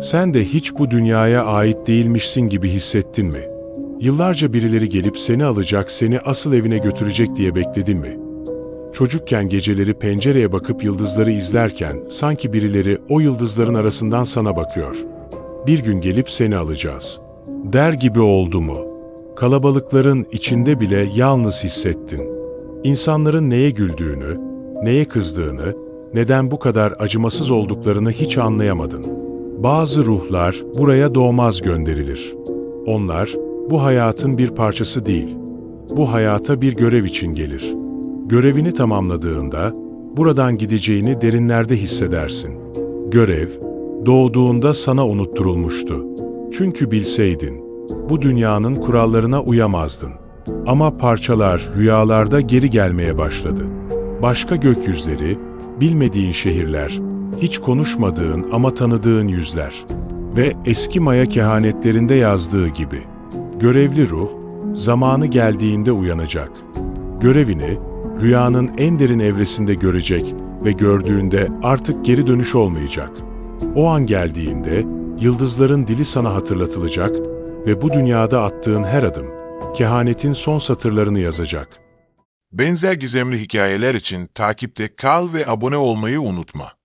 Sen de hiç bu dünyaya ait değilmişsin gibi hissettin mi? Yıllarca birileri gelip seni alacak, seni asıl evine götürecek diye bekledin mi? Çocukken geceleri pencereye bakıp yıldızları izlerken sanki birileri o yıldızların arasından sana bakıyor. Bir gün gelip seni alacağız. Der gibi oldu mu? Kalabalıkların içinde bile yalnız hissettin. İnsanların neye güldüğünü, neye kızdığını, neden bu kadar acımasız olduklarını hiç anlayamadın. Bazı ruhlar buraya doğmaz gönderilir. Onlar bu hayatın bir parçası değil. Bu hayata bir görev için gelir. Görevini tamamladığında buradan gideceğini derinlerde hissedersin. Görev doğduğunda sana unutturulmuştu. Çünkü bilseydin bu dünyanın kurallarına uyamazdın. Ama parçalar rüyalarda geri gelmeye başladı. Başka gökyüzleri, bilmediğin şehirler, hiç konuşmadığın ama tanıdığın yüzler ve eski Maya kehanetlerinde yazdığı gibi. Görevli ruh, zamanı geldiğinde uyanacak. Görevini, rüyanın en derin evresinde görecek ve gördüğünde artık geri dönüş olmayacak. O an geldiğinde, yıldızların dili sana hatırlatılacak ve bu dünyada attığın her adım, kehanetin son satırlarını yazacak. Benzer gizemli hikayeler için takipte kal ve abone olmayı unutma.